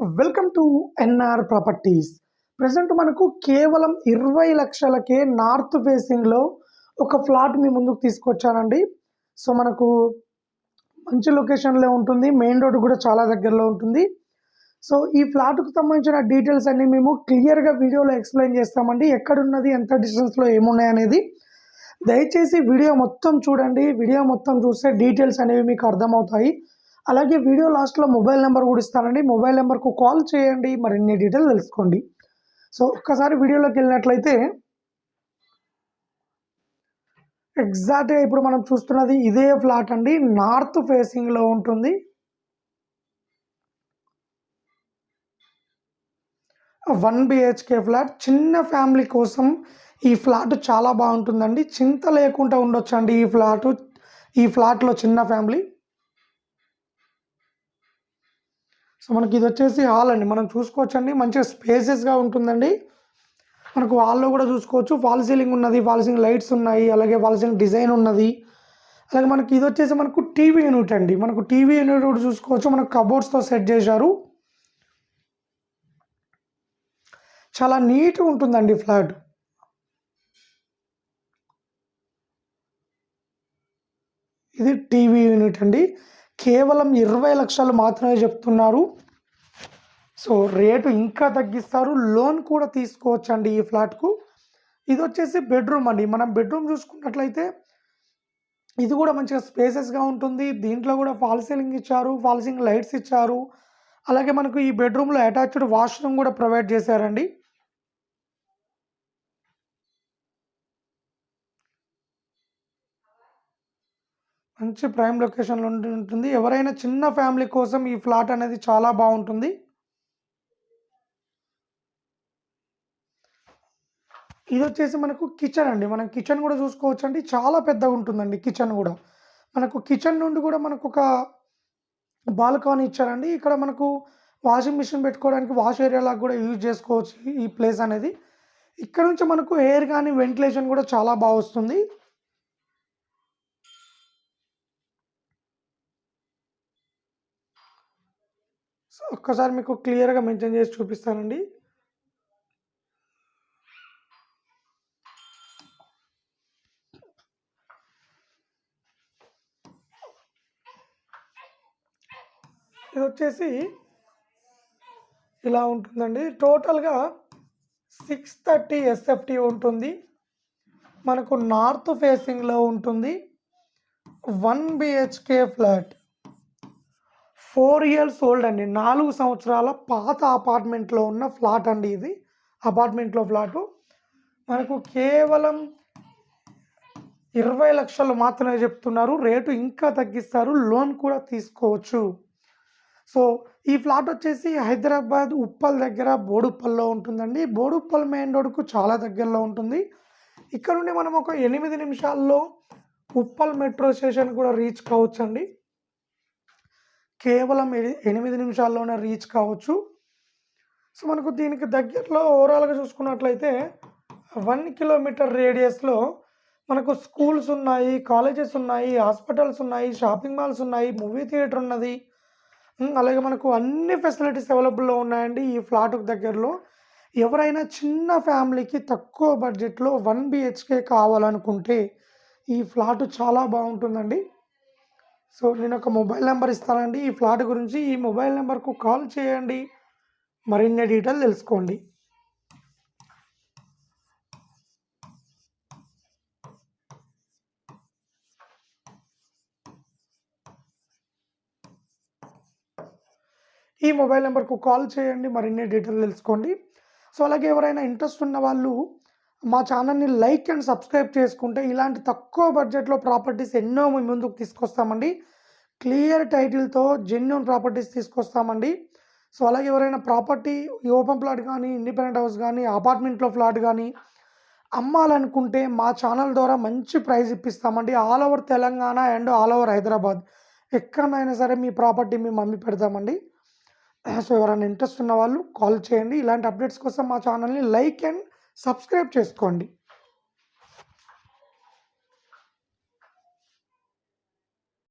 Welcome to NR properties. Present మనకు కేవలం ఇరవై లక్షలకే నార్త్ ఫేసింగ్లో ఒక ఫ్లాట్ మీ ముందుకు తీసుకొచ్చానండి. సో మనకు మంచి లొకేషన్లో ఉంటుంది. మెయిన్ రోడ్ కూడా చాలా దగ్గరలో ఉంటుంది. సో ఈ ఫ్లాట్కు సంబంధించిన డీటెయిల్స్ అన్ని మేము క్లియర్గా వీడియోలో ఎక్స్ప్లెయిన్ చేస్తామండి. ఎక్కడున్నది ఎంత డిస్టెన్స్లో ఏమున్నాయి అనేది దయచేసి వీడియో మొత్తం చూడండి. వీడియో మొత్తం చూస్తే డీటెయిల్స్ అనేవి మీకు అర్థమవుతాయి. అలాగే వీడియో లాస్ట్లో మొబైల్ నెంబర్ కూడా ఇస్తానండి. మొబైల్ నెంబర్కు కాల్ చేయండి. మరిన్ని డీటెయిల్ తెలుసుకోండి. సో ఒక్కసారి వీడియోలోకి వెళ్ళినట్లయితే ఎగ్జాక్ట్గా ఇప్పుడు మనం చూస్తున్నది ఇదే ఫ్లాట్ అండి. నార్త్ ఫేసింగ్లో ఉంటుంది. One BHK flat. చిన్న ఫ్యామిలీ కోసం ఈ ఫ్లాట్ చాలా బాగుంటుందండి. చింత లేకుండా ఉండొచ్చండి ఈ ఫ్లాట్. ఈ ఫ్లాట్లో చిన్న ఫ్యామిలీ. సో మనకి ఇది వచ్చేసి హాల్ అండి. మనం చూసుకోవచ్చండి. మంచిగా స్పేసెస్గా ఉంటుందండి. మనకు హాల్లో కూడా చూసుకోవచ్చు. ఫాల్ సీలింగ్ ఉన్నది ఫాల్ సీలింగ్ లైట్స్ ఉన్నాయి అలాగే ఫాల్ సీలింగ్ డిజైన్ ఉన్నది. అలాగే మనకి ఇది వచ్చేసి మనకు టీవీ యూనిట్ అండి. మనకు టీవీ యూనిట్ కూడా చూసుకోవచ్చు. మనకు కబోర్డ్స్తో సెట్ చేశారు. చాలా నీట్గా ఉంటుందండి ఫ్లాట్ ఇది టీవీ యూనిట్ అండి. కేవలం ఇరవై లక్షలు మాత్రమే చెప్తున్నారు. సో రేటు ఇంకా తగ్గిస్తారు. లోన్ కూడా తీసుకోవచ్చండి ఈ ఫ్లాట్కు. ఇది వచ్చేసి బెడ్రూమ్ అండి. మనం బెడ్రూమ్ చూసుకున్నట్లయితే ఇది కూడా మంచిగా స్పేసెస్గా ఉంటుంది. దీంట్లో కూడా ఫాల్ సీలింగ్ ఇచ్చారు ఫాల్ సీలింగ్ లైట్స్ ఇచ్చారు. అలాగే మనకు ఈ బెడ్రూమ్లో అటాచ్డ్ వాష్రూమ్ కూడా ప్రొవైడ్ చేశారండి. మంచి ప్రైమ్ లొకేషన్లో ఉంటుంది. ఎవరైనా చిన్న ఫ్యామిలీ కోసం ఈ ఫ్లాట్ అనేది చాలా బాగుంటుంది. ఇది వచ్చేసి మనకు కిచెన్ అండి. మనం కిచెన్ కూడా చూసుకోవచ్చు అండి చాలా పెద్దగా ఉంటుందండి కిచెన్ కూడా. మనకు కిచెన్ నుండి కూడా మనకు ఒక బాల్కానీ ఇచ్చారండి. ఇక్కడ మనకు వాషింగ్ మిషన్ పెట్టుకోవడానికి వాష్ ఏరియా కూడా యూజ్ చేసుకోవచ్చు ఈ ప్లేస్ అనేది. ఇక్కడ నుంచి మనకు ఎయిర్ కానీ వెంటిలేషన్ కూడా చాలా బాగా వస్తుంది. సో ఒక్కసారి మీకు క్లియర్గా మెన్షన్ చేసి చూపిస్తానండి. ఇది వచ్చేసి ఇలా ఉంటుందండి. టోటల్గా సిక్స్ థర్టీ ఎస్ఎఫ్టీ ఉంటుంది. మనకు నార్త్ ఫేసింగ్లో ఉంటుంది. One BHK flat. Four years old అండి. నాలుగు సంవత్సరాల పాత అపార్ట్మెంట్లో ఉన్న ఫ్లాట్ అండి ఇది. అపార్ట్మెంట్లో ఫ్లాటు. మనకు కేవలం ఇరవై లక్షలు మాత్రమే చెప్తున్నారు. రేటు ఇంకా తగ్గిస్తారు. లోన్ కూడా తీసుకోవచ్చు. సో ఈ ఫ్లాట్ వచ్చేసి హైదరాబాద్ ఉప్పల్ దగ్గర బోడుప్పల్లో ఉంటుందండి. బోడుప్పల్ మెయిన్ రోడ్కు చాలా దగ్గరలో ఉంటుంది. ఇక్కడ నుండి మనం ఒక ఎనిమిది నిమిషాల్లో ఉప్పల్ మెట్రో స్టేషన్ కూడా రీచ్ కావచ్చండి. కేవలం ఎనిమిది నిమిషాల్లోనే రీచ్ కావచ్చు. సో మనకు దీనికి దగ్గరలో ఓవరాల్గా చూసుకున్నట్లయితే వన్ కిలోమీటర్ రేడియస్లో మనకు స్కూల్స్ ఉన్నాయి కాలేజెస్ ఉన్నాయి హాస్పిటల్స్ ఉన్నాయి షాపింగ్ మాల్స్ ఉన్నాయి మూవీ థియేటర్ ఉన్నది. అలాగే మనకు అన్ని ఫెసిలిటీస్ అవైలబుల్లో ఉన్నాయండి ఈ ఫ్లాట్కు దగ్గరలో. ఎవరైనా చిన్న ఫ్యామిలీకి తక్కువ బడ్జెట్లో వన్ బిహెచ్కే కావాలనుకుంటే ఈ ఫ్లాట్ చాలా బాగుంటుందండి. సో నేను ఒక మొబైల్ నెంబర్ ఇస్తానండి. ఈ ఫ్లాట్ గురించి ఈ మొబైల్ నెంబర్కు కాల్ చేయండి. మరిన్ని డీటెయిల్ తెలుసుకోండి. ఈ మొబైల్ నెంబర్కు కాల్ చేయండి. మరిన్ని డీటెయిల్ తెలుసుకోండి. సో అలాగే ఎవరైనా ఇంట్రెస్ట్ ఉన్న వాళ్ళు మా ఛానల్ని లైక్ అండ్ సబ్స్క్రైబ్ చేసుకుంటే ఇలాంటి తక్కువ బడ్జెట్లో ప్రాపర్టీస్ ఎన్నో మీ ముందుకు తీసుకొస్తామండి. క్లియర్ టైటిల్తో జెన్యున్ ప్రాపర్టీస్ తీసుకొస్తామండి. సో అలాగే ఎవరైనా ప్రాపర్టీ ఓపెన్ ప్లాట్ కానీ ఇండిపెండెంట్ హౌస్ కానీ అపార్ట్మెంట్లో ఫ్లాట్ కానీ అమ్మాలనుకుంటే మా ఛానల్ ద్వారా మంచి price ఇప్పిస్తామండి. All over Telangana and all over Hyderabad. ఎక్కడైనా సరే మీ ప్రాపర్టీ మేము అమ్మి పెడతామండి. సో ఎవరైనా ఇంట్రెస్ట్ ఉన్న వాళ్ళు కాల్ చేయండి. ఇలాంటి అప్డేట్స్ కోసం మా ఛానల్ని లైక్ అండ్ సబ్స్క్రైబ్ చేసుకోండి.